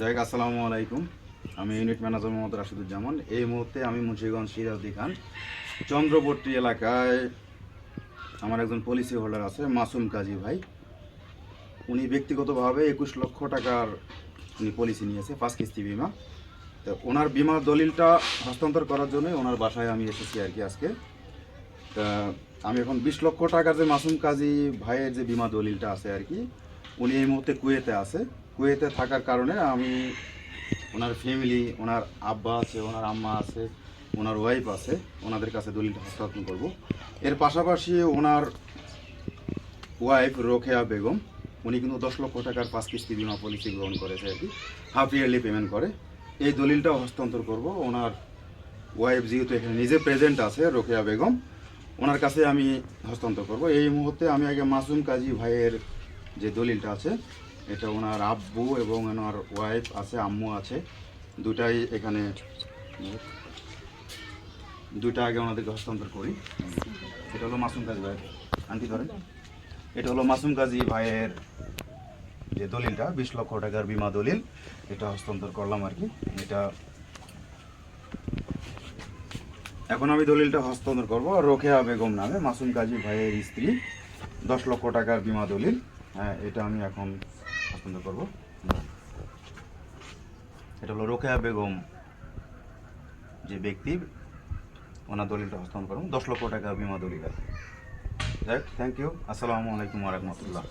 যাই আসসালামু আলাইকুম। আমি ইউনিট ম্যানেজার মোহাম্মদ রাশিদুজ্জামান। এই মুহূর্তে আমি মুন্সিগঞ্জ সিরাজদি খান, চন্দ্রবর্তী এলাকায় আমার একজন পলিসি হোল্ডার আছে, মাসুম কাজী ভাই। উনি ব্যক্তিগতভাবে একুশ লক্ষ টাকার উনি পলিসি নিয়েছে, পাঁচ কিস্তি বিমা। তো ওনার বিমা দলিলটা হস্তান্তর করার জন্য ওনার বাসায় আমি এসেছি আর কি আজকে। তা আমি এখন বিশ লক্ষ টাকার যে মাসুম কাজী ভাইয়ের যে বিমা দলিলটা আছে আর কি উনি এই মুহূর্তে কুয়েতে আছে। কুয়েতে থাকার কারণে আমি ওনার ফ্যামিলি ওনার আব্বা আছে, ওনার আম্মা আছে, ওনার ওয়াইফ আছে, ওনাদের কাছে দলিলটা হস্তান্তর করব। এর পাশাপাশি ওনার ওয়াইফ রোকেয়া বেগম, উনি কিন্তু দশ লক্ষ টাকার পাঁচ কিস্তি বিমা পলিসি গ্রহণ করেছে আর কি। হাফ ইয়ারলি পেমেন্ট করে। এই দলিলটাও হস্তান্তর করব। ওনার ওয়াইফ যেহেতু এখানে নিজে প্রেজেন্ট আছে, রোকেয়া বেগম, ওনার কাছে আমি হস্তান্তর করব। এই মুহূর্তে আমি আগে মাসুম কাজী ভাইয়ের যে দলিলটা আছে, এটা ওনার আব্বু এবং ওনার ওয়াইফ আছে, আম্মু আছে। দুটাই এখানে, দুইটা আগে ওনাদেরকে হস্তান্তর করি। এটা হলো মাসুম কাজী ভাইয়ের আন্টি ধরেন। এটা হলো মাসুম কাজী ভাইয়ের যে দলিলটা, বিশ লক্ষ টাকার বিমা দলিল, এটা হস্তান্তর করলাম আর কি। এটা এখন আমি দলিলটা হস্তান্তর করব। রোকেয়া বেগম নামে মাসুম কাজী ভাইয়ের স্ত্রী, দশ লক্ষ টাকার বিমা দলিল। হ্যাঁ এটা আমি এখন পছন্দ করব। এটা হলো রোকেয়া বেগম যে ব্যক্তি, ওনার দলিলটা হস্তান্তর করুন। দশ লক্ষ টাকা বিমা দলিল আছে। যাই থ্যাংক ইউ আসসালামু আলাইকুম রহমতুল্লাহ।